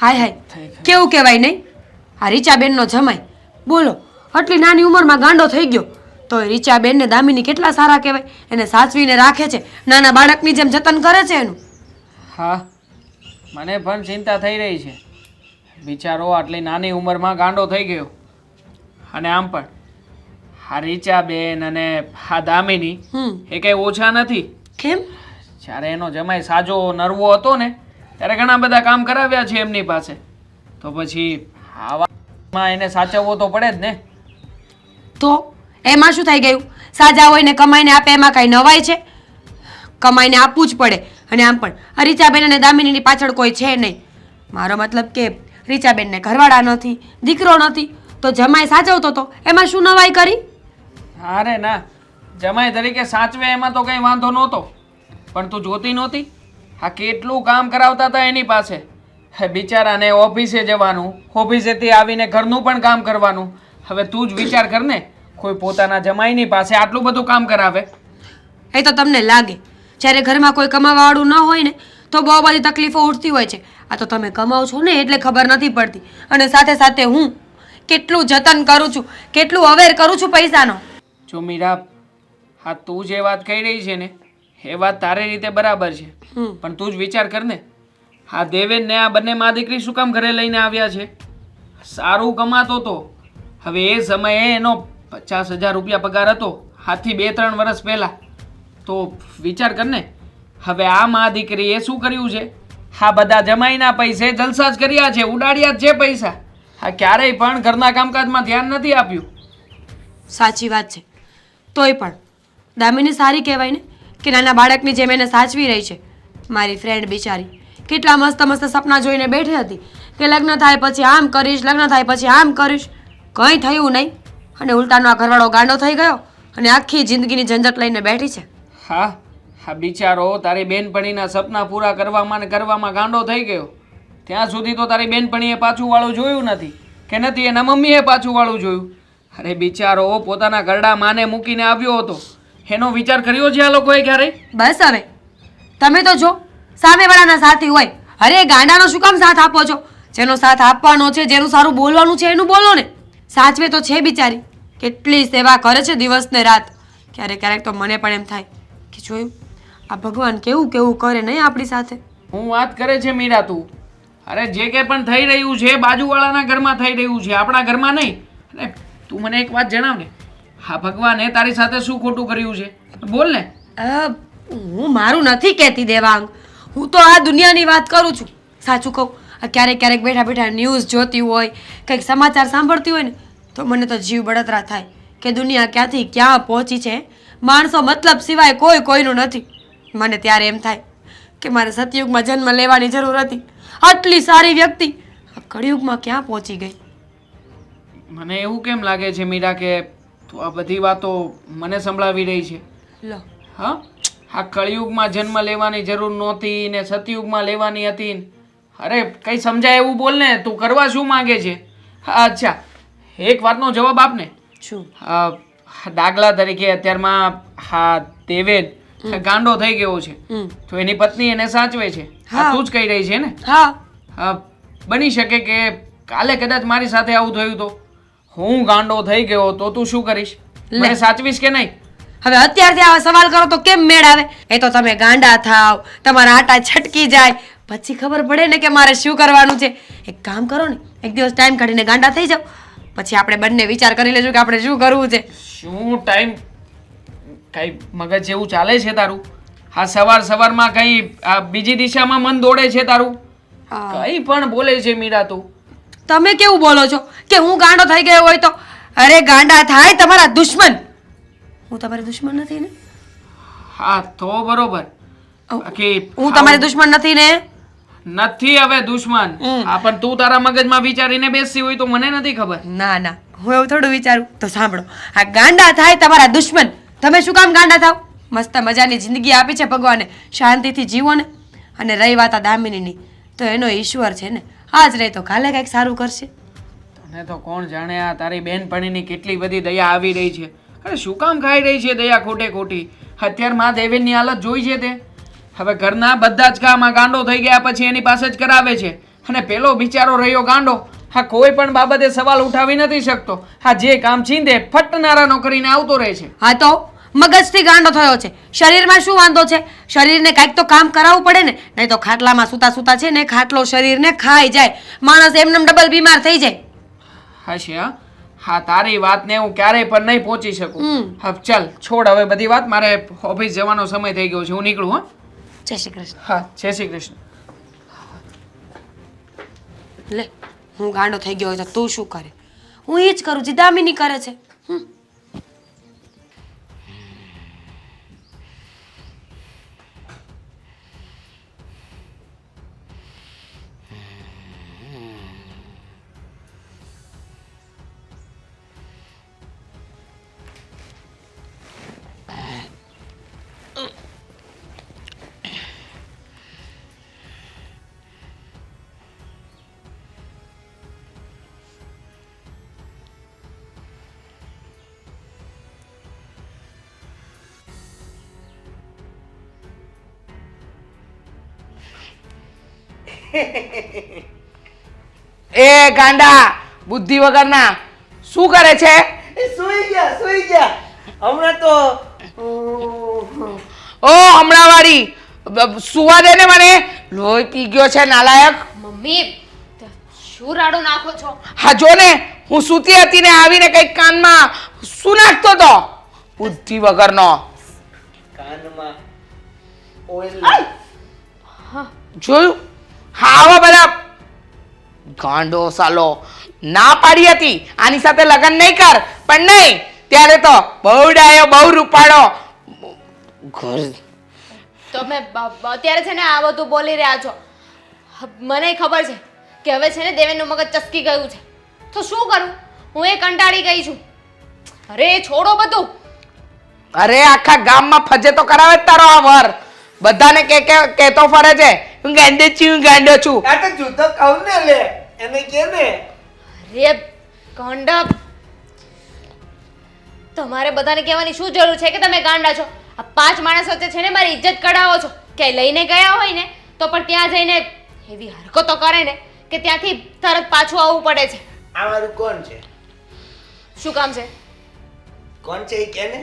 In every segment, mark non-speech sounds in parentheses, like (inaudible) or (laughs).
હાય હાય. કેવું કહેવાય નહીં? આ રીચાબેનનો જમાય બોલો આટલી નાની ઉંમરમાં ગાંડો થઈ ગયો. તો એ દામીની દામિની કેટલા સારા કહેવાય? એને સાચવીને રાખે છે. નાના બાળકની જેમ જતન કરે છે એનું. હા મને પણ ચિંતા થઈ રહી છે. બિચારો આટલી નાની ઉંમરમાં ગાંડો થઈ ગયો. અને આમ પણ આ રીચાબેન અને આ દામિની એ કંઈ ઓછા નથી. કેમ? જ્યારે એનો જમાય સાજો નરવો હતો ને ત્યારે ઘણા બધા કામ કરાવ્યા છે એમની પાસે. તો પછી આવામાં એને સાચવવો તો પડે જ ને. તો એમાં શું થઈ ગયું? સાજા હોય ને કમાઈને આપે એમાં કાંઈ નવાય છે? કમાઈને આપવું જ પડે. અને આમ પણ આ રીચાબેન અને દામિનીની પાછળ કોઈ છે નહીં. મારો મતલબ કે રીચાબેનને ઘરવાળા નથી દીકરો નથી તો જમાઈ સાચવતો તો એમાં શું નવાઈ કરી? અરે ના જમાઈ તરીકે સાચવે એમાં તો કંઈ વાંધો નહોતો. પણ તું જોતી નહોતી? આ કેટલું કામ કરાવતા હતા એની પાસે? બિચારાને ઓફિસે જવાનું ઓફિસેથી આવીને ઘરનું પણ કામ કરવાનું. હવે તું જ વિચાર કર ને કોઈ પોતાના જમાઈની પાસે આટલું બધું કામ કરાવે. એ તો તમને લાગે જ્યારે ઘરમાં કોઈ કમાવાવાળું ન હોય ને તો બહુ બધી તકલીફો ઉઠતી હોય છે. આ તો તમે કમાવ છો ને એટલે ખબર નથી પડતી. અને સાથે સાથે હું કેટલું જતન કરું છું કેટલું અવેર કરું છું પૈસાનો. જો મીરા હા તું જે વાત કહી રહી છે ને એ વાત તારી રીતે બરાબર છે. પણ તું જ વિચાર કર ને. હા દેવેન ને આ બંને મા દીકરી શું કામ ઘરે લઈને આવ્યા છે? સારું કમાતો તો. હવે એ સમયે એનો પચાસ હજાર રૂપિયા પગાર હતો. હાથી બે ત્રણ વર્ષ પહેલાં. તો વિચાર કર ને. હવે આ મા દીકરીએ શું કર્યું છે? હા બધા જમાઈના પૈસે જલસા જ કર્યા છે ઉડાડ્યા જ છે પૈસા. હા ક્યારેય પણ ઘરના કામકાજમાં ધ્યાન નથી આપ્યું. સાચી વાત છે. તોય પણ દામિની સારી કહેવાય ને? કે નાના બાળકની જેમ એને સાચવી રહી છે. મારી ફ્રેન્ડ બિચારી, કેટલા મસ્ત મસ્ત સપના જોઈને બેઠી હતી કે લગ્ન થાય પછી આમ કરીશ, લગ્ન થાય પછી આમ કરીશ. કંઈ થયું નહીં. અને ઉલટાનો આ ઘરવાળો ગાંડો થઈ ગયો અને આખી જિંદગીની ઝંઝટ લઈને બેઠી છે. હા હા બિચારો, તારી બેનપણીના સપના પૂરા કરવામાં ને કરવામાં ગાંડો થઈ ગયો. ત્યાં સુધી તો તારી બેનપણીએ પાછું વાળું જોયું નથી, કે નથી એના મમ્મીએ પાછું વાળું જોયું. અરે બિચારો, પોતાના ઘરડા માને મૂકીને આવ્યો હતો. એનો વિચાર કર્યો છે આ લોકોએ ક્યારે? બસ હવે. તમે તો જો સામેવાળાના સાથી હોય અરે ગાંડાનો શું કામ સાથ આપો છો? જેનો સાથ આપવાનો છે જેનું સારું બોલવાનું છે એનું બોલો ને. સાચવે તો છે બિચારી. કેટલી સેવા કરે છે દિવસ ને રાત. ક્યારેક ક્યારેક તો મને પણ એમ થાય કે જોયું આ ભગવાન કેવું કેવું કરે નહીં આપણી સાથે? હું વાત કરે છે મીરા તું. અરે જે કંઈ પણ થઈ રહ્યું છે બાજુવાળાના ઘરમાં થઈ રહ્યું છે આપણા ઘરમાં નહીં. અને તું મને એક વાત જણાવ ને હા ભગવાને તારી સાથે શું ખોટું કર્યું છે? બોલ ને. હું મારું નથી કહેતી દેવાંગ. હું તો આ દુનિયાની વાત કરું છું. સાચું કહું આ ક્યારેક ક્યારેક બેઠા બેઠા ન્યૂઝ જોતી હોય કંઈક સમાચાર સાંભળતી હોય ને તો મને તો જીવ બળતરા થાય કે દુનિયા ક્યાંથી ક્યાં પહોંચી છે. માણસો મતલબ સિવાય કોઈ કોઈનું નથી. મને ત્યારે એમ થાય કે મારે સતયુગમાં જન્મ લેવાની જરૂર હતી. આટલી સારી વ્યક્તિ આ કળિયુગમાં ક્યાં પહોંચી ગઈ? મને એવું કેમ લાગે છે મીરા કે તું આ બધી વાતો મને સંભળાવી રહી છે. લો. હા? આ કળિયુગમાં જન્મ લેવાની જરૂર નહોતી ને સતયુગમાં લેવાની હતી અરે કંઈ સમજાય એવું બોલ ને તું કરવા શું માંગે છે? અચ્છા. એક વાતનો જવાબ આપ ને. શું? દાખલા તરીકે અત્યારમાં હા દેવેદ ગાંડો થઈ ગયો છે. તો એની પત્ની એને સાચવે છે. આ હા. તું જ કહી રહી છે ને? હા. હા, બની શકે કે કાલે કદાચ મારી સાથે આવું થયું તો? હું ગાંડો થઈ ગયો તો તું શું કરીશ. મને સાચવીશ કે નહીં? હવે અત્યારથી આવા સવાલ કરો તો કેમ મેળ આવે? એ તો તમે ગાંડા થાવ તમારા આટા છટકી જાય. પછી ખબર પડે ને કે મારે શું કરવાનું છે. એક કામ કરો ને એક દિવસ ટાઈમ કાઢીને ગાંડા થઈ જાઓ. પછી આપણે બંને વિચાર કરી લેજો કે આપણે શું કરવું છે. શું ટાઈમ કઈ મગજ જેવું ચાલે છે તારું? હા સવાર સવારમાં કઈ બીજી દિશામાં મન દોડે છે તારું? હા. કઈ પણ બોલે છે મીરા તું. તમે કેવું બોલો છો? કે હું ગાંડો થઈ ગયો હોય તો? અરે ગાંડા થાય તમારા દુશ્મન. હું તમારી દુશ્મન નથી ને? હા તો બરોબર. બાકી હું તમારી દુશ્મન નથી ને? નથી હવે દુશ્મન. આ પણ તું તારા મગજમાં વિચારીને બેસી હોય તો મને નથી ખબર. ના ના. હું એવું થોડું વિચારું. તો સાંભળો. આ ગાંડા થાય તમારા દુશ્મન. તમે શું કામ ગાંડા થાવ? મસ્ત મજાની જિંદગી આપી છે ભગવાને. શાંતિથી જીવો ને. અને રહી વાત આ દામિનીની. તો એનો ઈશ્વર છે ને. આજ રહે તો કાલે કંઈક સારું કરશે. તને તો કોણ જાણે આ તારી બેનપણીની કેટલી બધી દયા આવી રહી છે. અરે શું કામ ખાઈ રહી છે દયા ખોટે ખોટી? અત્યારમાં દેવેનની હાલત જોઈ છે તે. હવે ઘરના બધા જ કામ આ ગાંડો થઈ ગયા પછી એની પાસે જ કરાવે છે. અને પેલો બિચારો રહ્યો ગાંડો હા કોઈ પણ બાબતે સવાલ ઉઠાવી નથી શકતો. હા જે કામ છીંદે ફટનારાનો કરીને આવતો રહે છે. હા તો? મગજથી ગાંડો થયો છે. શરીરમાં શું વાંધો છે? શરીરને કાંઈક તો કામ કરાવવું પડે ને નહીં તો ખાટલામાં સૂતા સૂતા છે ને ખાટલો શરીરને ખાઈ જાય. માણસ એમને ડબલ બીમાર થઈ જાય. હા છે હા. તારી વાતને હું ક્યારેય પણ નહીં પહોંચી શકું. હા ચાલ છોડ હવે બધી વાત. મારે ઓફિસ જવાનો સમય થઈ ગયો છે. હું નીકળું હા. જય શ્રી કૃષ્ણ. હા જય શ્રી કૃષ્ણ. લે હું ગાંડો થઈ ગયો હોય તો તું શું કરે? હું એ જ કરું જે દામિની કરે છે. એ ગાંડા બુદ્ધિ વગરના શું કરે છે? સુઈ ગયા સુઈ ગયા. હમણાં તો ઓ હમણાં વાળી સુવા દે ને મને. લોહી પી ગયો છે નાલાયક. મમ્મી શું રાડો નાખો છો? હા જો ને હું સૂતી હતી ને આવીને કંઈક કાનમાં શું નાખતો તો? બુદ્ધિ વગરનો. કાનમાં ઓઇલ. જોયું? હા આવા બધા ગાંડો સાલો. ના પાડી હતી. આની સાથે લગ્ન નહીં કર. પણ નહીં ત્યારે તો બહુ ડાયો બહુ રૂપાળો. ઘર. તમે અત્યારે છે ને આ બધું બોલી રહ્યા છો. મને ખબર છે કે હવે છે ને દેવેનનું મગજ ચસકી ગયું છે. તો શું કરું? હું એ કંટાળી ગઈ છું. અરે છોડો બધું. અરે આખા ગામમાં ફજે તો કરાવે જ તારો આ વર. બધાને કે કે કેતો ફરે છે હું ગાંડો છું હું ગાંડો છું. આ તો જૂતો કહું ને લે એને કે ને. અરે ગંડપ. તમારે બધાને કહેવાની શું જરૂર છે કે તમે ગાંડા છો? આ પાંચ માણસ વચ્ચે છે ને મારી ઇજ્જત કઢાવો છો. કે લઈને ગયા હોય ને તો પણ ત્યાં જઈને એવી હરકતો કરે ને કે ત્યાંથી તરત પાછું આવવું પડે છે. આ મારું કોણ છે? શું કામ છે? કોણ છે એ કે ને?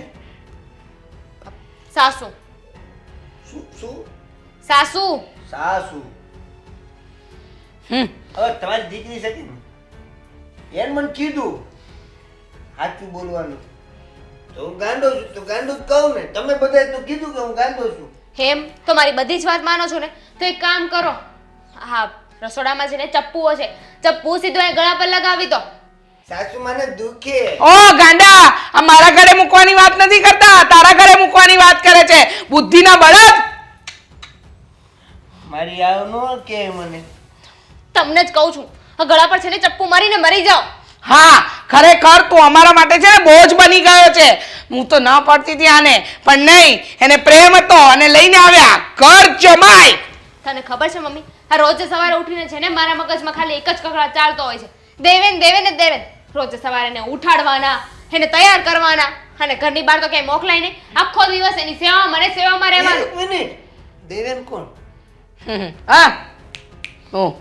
સાસુ. શું શું? સાસુ. સાસુ. હમ. હવે તમારી દીકરી કે ને એને મને કીધું. સાચું બોલવાનું. તો હું ગાંડો છું તો ગાંડો જ કહું ને. તમે બધાએ તો કીધું કે હું ગાંડો છું. હેમ તો મારી બધી જ વાત માનો છો ને? તો એક કામ કરો. હા રસોડામાં છે ને ચપ્પુઓ છે. ચપ્પુ સીધો એ ગળા પર લગાવી દો. સાસુ મને દુખે. ઓ ગાંડા આ મારા ઘરે મૂકવાની વાત નથી કરતા તારા ઘરે મૂકવાની વાત કરે છે. બુદ્ધિના બળદ! મારી આવ નો કે મને. તમને જ કહું છું આ ગળા પર છે ને ચપ્પુ મારીને મરી જાઓ. હા ખરેખર તું અમારા માટે છે ને બોજ બની ગયો છે. હું તો ન પડતી હતી આને પણ નહીં એને પ્રેમ હતો અને લઈને આવ્યા. ઘર જમાય! તને ખબર છે મમ્મી આ રોજે સવારે ઉઠીને છે ને મારા મગજમાં ખાલી એક જ કકડા ચાલતો હોય છે. દેવેન દેવેન ને દેવેન. રોજે સવારે એને ઉઠાડવાના એને તૈયાર કરવાના અને ઘરની બહાર તો ક્યાંય મોકલાય નહીં. આખો દિવસ એની સેવા મને સેવામાં રહેવાનું. એક મિનિટ. દેવેન કોણ. (laughs) હા. હું.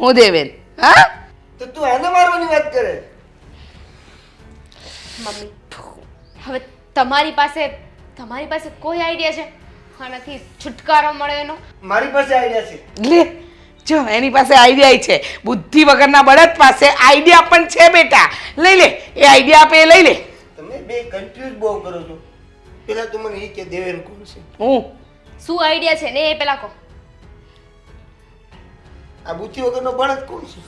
હું દેવેન. હા? તો તું એને મારવાની વાત કરે? મમ્મી હવે તમારી પાસે તમારી પાસે કોઈ આઈડિયા છે? આનાથી છુટકારો મળે એનો? મારી પાસે આઈડિયા છે. લે. જો એની પાસે આઈડિયા છે. બુદ્ધિ વગરના બળદ પાસે આઈડિયા પણ છે બેટા. લઈ લે એ આઈડિયા આપે એ લઈ લે. તમે બે કન્ફ્યુઝ બહુ કરો છો. પેલા તો મને એ કે દેવેન કોણ છે? હું? શું આઈડિયા છે? ને એ પેલા કહો. આ બુદ્ધિ વગરનો બળદ કોણ છે?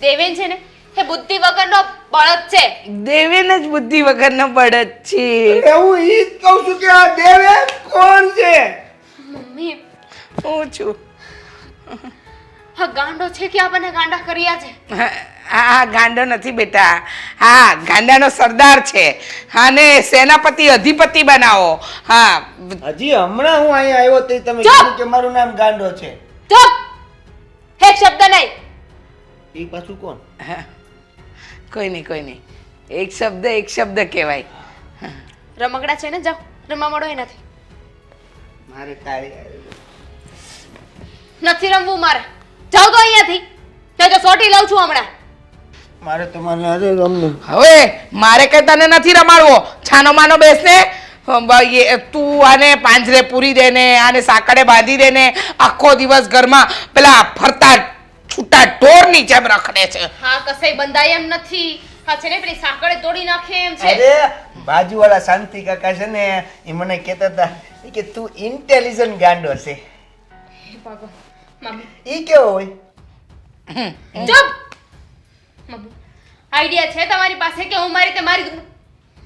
દેવેન છે ને? એ બુદ્ધિ વગરનો બળદ છે. દેવેન જ બુદ્ધિ વગરનો બળદ છે. અરે હું ઈ જ કહું છું કે આ દેવેન કોણ છે? મમ્મી. હું છું. હા ગાંડો છે કે આપણને ગાંડા કર્યા છે? હા હા, ગાંડો નથી બેટા. હા ગાંડાનો સરદાર છે. હા ને સેનાપતિ અધિપતિ બનાવો. હા. હજી હમણાં હું અહીં આવ્યો તો તમે! કીધું કે મારું નામ ગાંડો છે. ચૂપ! એક શબ્દ નહીં. એ પાછું કોણ? હા. કોઈ નહીં કોઈ નહીં. એક શબ્દ એક શબ્દ કહેવાય. રમકડા છે ને જાઓ. રમવા મળો એ નથી મારે તારી હારે. નથી રમવું મારે. જાઓ તો અહીંયાથી. જો સોટી લઉં છું હમણાં. મારે તમારે અરે રમવું હવે મારે કઈ તને નથી રમાડવો. છાનો માનો બેસને તું આને પાંજરે પૂરી દે ને આને સાકડે બાંધી દે ને આખો દિવસ ઘરમાં પેલા ફરતા છૂટા ઢોરની જેમ રખડે છે. હા કસે બંધાય એમ નથી. હા છે ને પેલી સાકડે તોડી નાખે એમ છે. અરે બાજુવાળા શાંતિ કાકા છે ને એ મને કહેતા હતા કે તું ઇન્ટેલિજન્ટ ગાંડો છે. હે ભગવાન. મમ્મી ઈ કેવો હોય? ચૂપ મમ્મી. આઈડિયા છે તમારી પાસે કે હું મારી રીતે મારી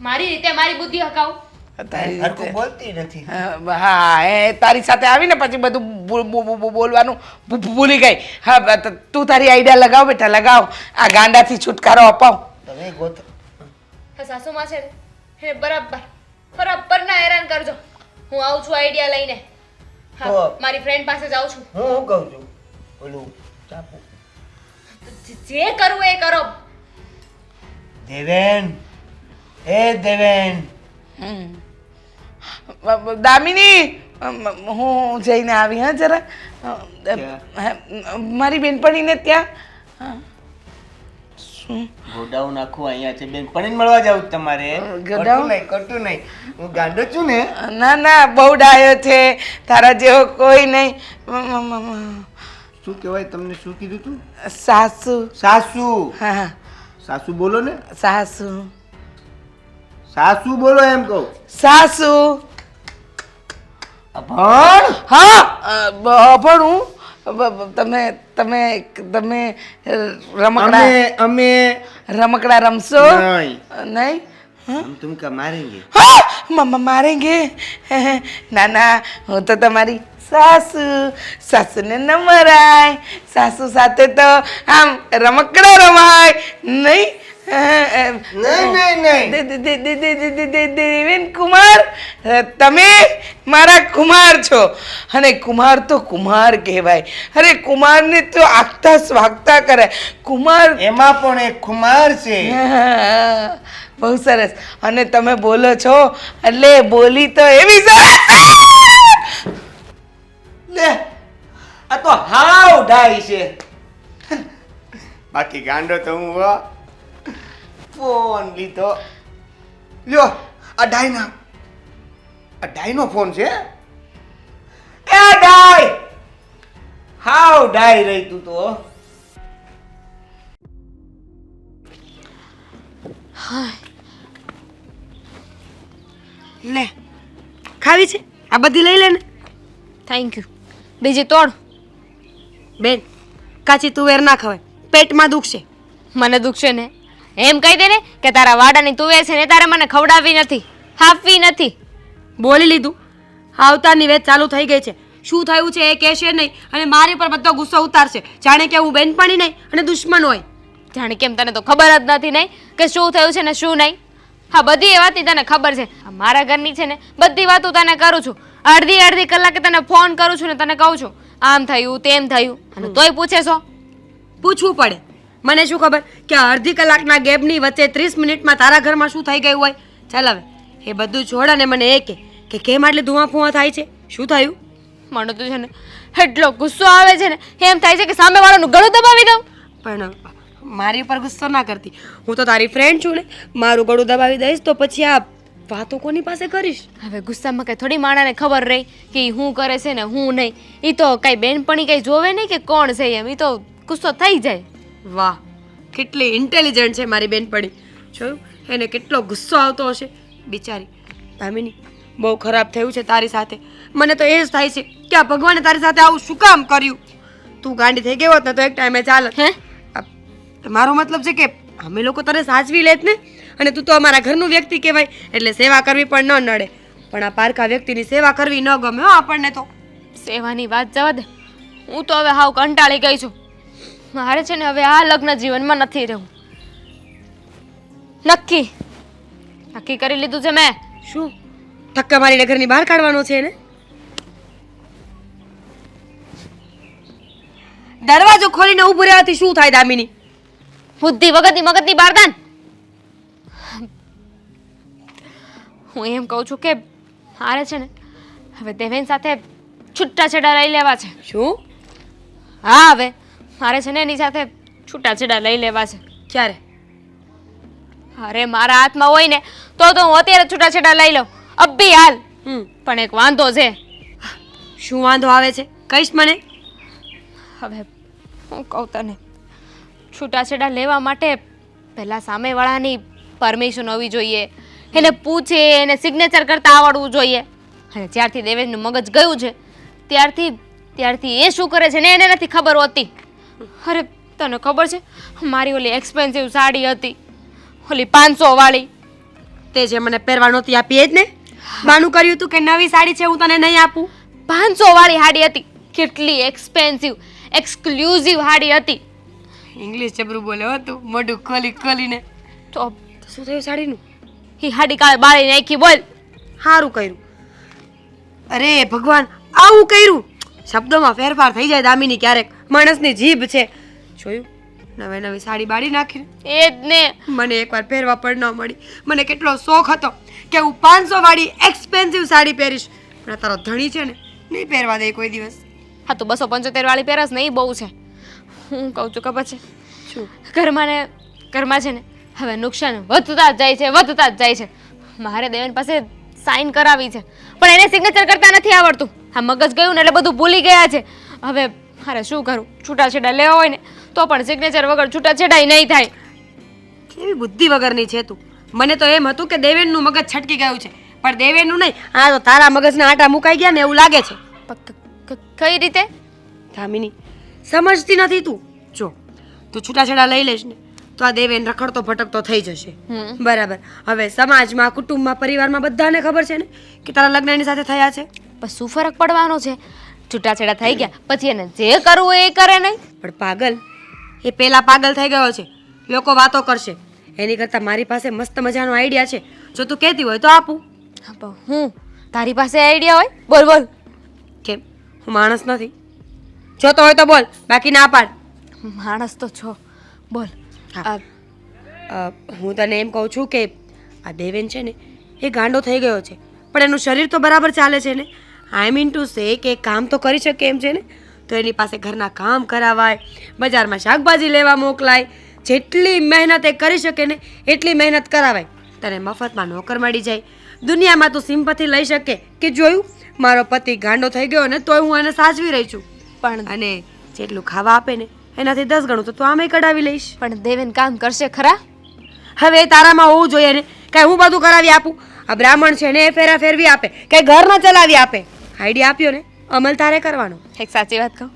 મારી રીતે મારી બુદ્ધિ હકાવું? તારી રીતે. બોલતી નથી. હા હા, એ તારી સાથે આવીને પછી બધું બો- બો- બો- બો- બોલવાનું ભૂલી ગઈ. હા તું તારી આઈડિયા લગાવ બેટા લગાવ. આ ગાંડાથી છુટકારો અપાવ. તમે ગોત સાસુમાં છે ને બરાબર બરાબર ના હેરાન કરજો. હું આવું છું આઈડિયા લઈને. તો- મારી ફ્રેન્ડ પાસે જાઉં છું. હું શું કહું છું? ઓલું ચાપુ જે કરવું એ કરો. દેવેન એ દેવેન. દામિની હું જઈને આવી હા જરા. મારી બેનપણીને ત્યાં. ગોડાઉન આખું અહીંયા છે. બેન પણ મળવા જાવ તમારે. ગોડાઉન? નહીં ખોટું નહીં. હું ગાંડો છું ને. ના ના બહુ ડાયો છે. તારા જેવો કોઈ નહીં. શું કહેવાય તમને? શું કીધું તું? સાસુ. સાસુ. હા સાસુ બોલો ને. સાસુ. સાસુ બોલો એમ કહું. સાસુ. ભણ હા અ, હું. તમે તમે તમે રમકડા અમે રમકડા રમશો? નહીં. તુમકા મારેંગે? હા! મમ્મા મારેંગે. ના ના હું તો તમારી સાસુ. સાસુને ન મરાય. સાસુ સાથે તો આમ રમકડા રમાય. નહીં? દેવેન કુમાર તમે મારા કુમાર છો. અને કુમાર તો કુમાર કહેવાય. અરે કુમારને તો આખતા સ્વાગતા કરે. કુમાર એમાં પણ એક કુમાર છે. (laughs) બહુ સરસ. અને તમે બોલો છો એટલે બોલી તો એવી સરસ (laughs) લે આ તો હાવ ઢાઈ છે. બાકી ગાંડો તો હું. ફોન લીધો. લ્યો આ ડાયના આ ડાયનો ફોન છે. એ ડાય! હાવ ડાય રહી તું તો. લે ખાવી છે? આ બધી લઈ લે ને. થેન્ક યુ બીજી તોડ. બેન કાચી તુવેર ના ખવાય. પેટમાં દુખશે. મને દુખશે ને? એમ કહી દે ને કે તારા વાડાની તુવે છે ને તારે મને ખવડાવી નથી હાફવી નથી. બોલી લીધું. આવતાની વેચ ચાલુ થઈ ગઈ છે. શું થયું છે એ કહેશે નહીં અને મારી પર બધો ગુસ્સો ઉતારશે. જાણે કે હું બેનપણી નહીં અને દુશ્મન હોય. જાણે કેમ તને તો ખબર જ નથી નહીં કે શું થયું છે ને શું નહીં. હા બધી એ વાતની તને ખબર છે. મારા ઘરની છે ને બધી વાતો તને કરું છું. અડધી અડધી કલાકે તને ફોન કરું છું ને તને કહું છું. આમ થયું તેમ થયું. અને તોય પૂછે છો? પૂછવું પડે. મને શું ખબર કે અડધી કલાકના ગેપની વચ્ચે ત્રીસ મિનિટમાં તારા ઘરમાં શું થઈ ગયું હોય? ચાલ હવે એ બધું છોડ અને મને એ કે કે કેમ આટલે ધુઆફુઆ થાય છે? શું થયું? મને તો છે ને એટલો ગુસ્સો આવે છે ને એમ થાય છે કે સામેવાળાનું ગળું દબાવી દઉં. પણ મારી ઉપર ગુસ્સો ના કરતી. હું તો તારી ફ્રેન્ડ છું ને મારું ગળું દબાવી દઈશ તો પછી આ વાતો કોની પાસે કરીશ? હવે ગુસ્સામાં કઈ થોડી માણાને ખબર રહી કે હું કરે છે ને હું નહીં. એ તો કઈ બેનપણી કઈ જોવે નહીં કે કોણ છે એમ એ તો ગુસ્સો થઈ જાય. વાહ કેટલી ઇન્ટેલિજન્ટ છે મારી બેનપણી. જોયું? એને કેટલો ગુસ્સો આવતો હશે. બિચારી ભામિની બહુ ખરાબ થયું છે તારી સાથે. મને તો એ જ થાય છે કે આ ભગવાને તારી સાથે આવું શું કામ કર્યું? તું ગાંડી થઈ ગયો હોત ને તો એક ટાઈમે ચાલ. હે? મારો મતલબ છે કે અમે લોકો તને સાચવી લેત ને? અને તું તો અમારા ઘરનું વ્યક્તિ કહેવાય એટલે સેવા કરવી પણ ન નડે. પણ આ પારકા વ્યક્તિની સેવા કરવી ન ગમે હો આપણને તો. સેવાની વાત જવા દે. હું તો હવે હાવ કંટાળી ગઈ છું. મારે છે ને હવે આ લગ્ન જીવનમાં નથી રહેવું. નક્કી. નક્કી કરી લીધું છે મેં. શું? ધક્કા મારીને ઘરની બહાર કાઢવાનો છે ને દરવાજો ખોલીને ઊભું રહેવાથી શું થાય દામિની? બુદ્ધિ વગરની મગજની બારદાન. હું એમ કહું છું કે મારે છે ને હવે દેવેન સાથે છૂટાછેડા લઈ લેવા છે. શું? હા હવે. મારે છે ને એની સાથે છૂટાછેડા લઈ લેવા છે. ક્યારે? અરે મારા હાથમાં હોય ને તો તો હું અત્યારે છૂટાછેડા લઈ લઉં. અબ્બી હાલ. પણ એક વાંધો છે. શું વાંધો આવે છે? કહીશ મને? હવે હું કહું તને. છૂટાછેડા લેવા માટે પહેલાં સામેવાળાની પરમિશન હોવી જોઈએ. એને પૂછે એને સિગ્નેચર કરતાં આવડવું જોઈએ. અને જ્યારથી દેવેશનું મગજ ગયું છે ત્યારથી ત્યારથી એ શું કરે છે ને એને નથી ખબર હોતી. અરે તને ખબર છે? મારી ઓલી એક્સપેન્સિવ સાડી હતી. ઓલી પાંચસો વાળી તે જે મને પહેરવા નહોતી આપી એ જ ને? બાનું કર્યું હતું કે નવી સાડી છે હું તને નહીં આપું? પાંચસો વાળી સાડી હતી. કેટલી એક્સપેન્સિવ એક્સક્લુઝિવ સાડી હતી. ઇંગ્લિશ જબરું બોલ્યો હતું મોઢું ખોલી ખોલીને. તો તો શું થયું સાડીનું? એ સાડી કાલે બાળી નાખી બોલ. સારું કર્યું. અરે ભગવાન આવું કર્યું? શબ્દોમાં ફેરફાર થઈ જાય દામિની ક્યારેક. માણસની જીભ છે. જોયું? નવી નવી સાડી બાળી નાખી એ જ ને. મને એકવાર પહેરવા પણ ન મળી. મને કેટલો શોખ હતો કે હું પાંચસો વાળી એક્સપેન્સિવ સાડી પહેરીશ. પણ તારો ધણી છે ને નહીં પહેરવા દે કોઈ દિવસ. હા તો બસો પંચોતેર વાળી પહેરસ નહીં બહુ છે. હું કહું છું ખબર છે? શું? ઘરમાં ને ઘરમાં છે ને હવે નુકસાન વધતા જ જાય છે વધતા જ જાય છે. મારે દેવન પાસે સાઈન કરાવી છે. પણ એને સિગ્નેચર કરતા નથી આવડતું. આ મગજ ગયું ને એટલે બધું ભૂલી ગયા છે. હવે મારે શું કરું? છૂટાછેડા લેવા હોય ને તો પણ સિગ્નેચર વગર છૂટાછેડાય નહીં થાય. કેવી બુદ્ધિ વગરની છે તું? મને તો એમ હતું કે દેવેનનું મગજ છટકી ગયું છે પણ દેવેનનું નહીં. આ તો તારા મગજના આટા મુકાઈ ગયા ને એવું લાગે છે. કઈ રીતે? ધામિની સમજતી નથી તું. જો તું છૂટાછેડા લઈ લઈશ ને તો આ દેવેન રખડતો ભટકતો થઈ જશે. બરાબર. હવે સમાજમાં કુટુંબમાં પરિવારમાં બધાને ખબર છે ને કે તારા લગ્ન એની સાથે થયા છે? પણ શું ફરક પડવાનો છે. છૂટાછેડા થઈ ગયા પછી એને જે કરવું હોય એ કરે નહીં. પણ પાગલ એ પહેલાં પાગલ થઈ ગયો છે. લોકો વાતો કરશે. એની કરતાં મારી પાસે મસ્ત મજાનો આઈડિયા છે. જો તું કહેતી હોય તો આપું. હા, પણ હું? તારી પાસે આઈડિયા હોય? બોલ બોલ. કેમ? હું માણસ નથી. જોતો હોય તો બોલ. બાકી ના પાડ. માણસ તો છો. બોલ. હા. હું તને એમ કહું છું કે આ દેવેન છે ને એ ગાંડો થઈ ગયો છે. પણ એનું શરીર તો બરાબર ચાલે છે ને. આઈ મીન ટુ સે કે કામ તો કરી શકે એમ છે ને? તો એની પાસે ઘરના કામ કરાવાય બજારમાં શાકભાજી લેવા મોકલાય જેટલી મહેનત એ કરી શકે ને એટલી મહેનત કરાવાય તને મફતમાં નોકર મળી જાય. દુનિયામાં તું સિમ્પથી લઈ શકે કે જોયું? મારો પતિ ગાંડો થઈ ગયો ને તોય હું એને સાચવી રહી છું. પણ અને જેટલું ખાવા આપે ને એનાથી દસ ગણું તો તું આમે કઢાવી લઈશ. પણ દેવેન કામ કરશે ખરા? હવે એ તારામાં હોવું જોઈએ ને. કાંઈ હું બધું કરાવી આપું? આ બ્રાહ્મણ છે ને એ ફેરા ફેરવી આપે. કાંઈ ઘર ન ચલાવી આપે. આઈડિયા આપ્યો ને અમલ તારે કરવાનો. એક સાચી વાત કહું.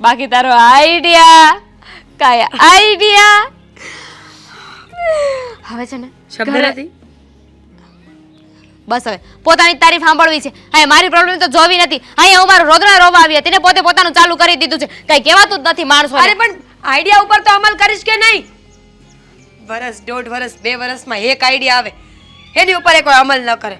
બાકી તારો આઈડિયા કાય આઈડિયા? હવે છે ને શબ્દ ઘરે- નથી? બસ હવે પોતાની જ તારીફ સાંભળવી છે. હા મારી પ્રોબ્લેમ તો જોવી નથી. અહીંયા હું મારું રોદણા રોવા આવી હતી. ને પોતે પોતાનું ચાલુ કરી દીધું છે. કઈ કહેવાતું જ નથી માણસો અરે પણ આઈડિયા ઉપર તો અમલ કરીશ કે નહીં? વરસ દોઢ વરસ બે વરસમાં એક આઈડિયા આવે. એની ઉપર એ કોઈ અમલ ન કરે.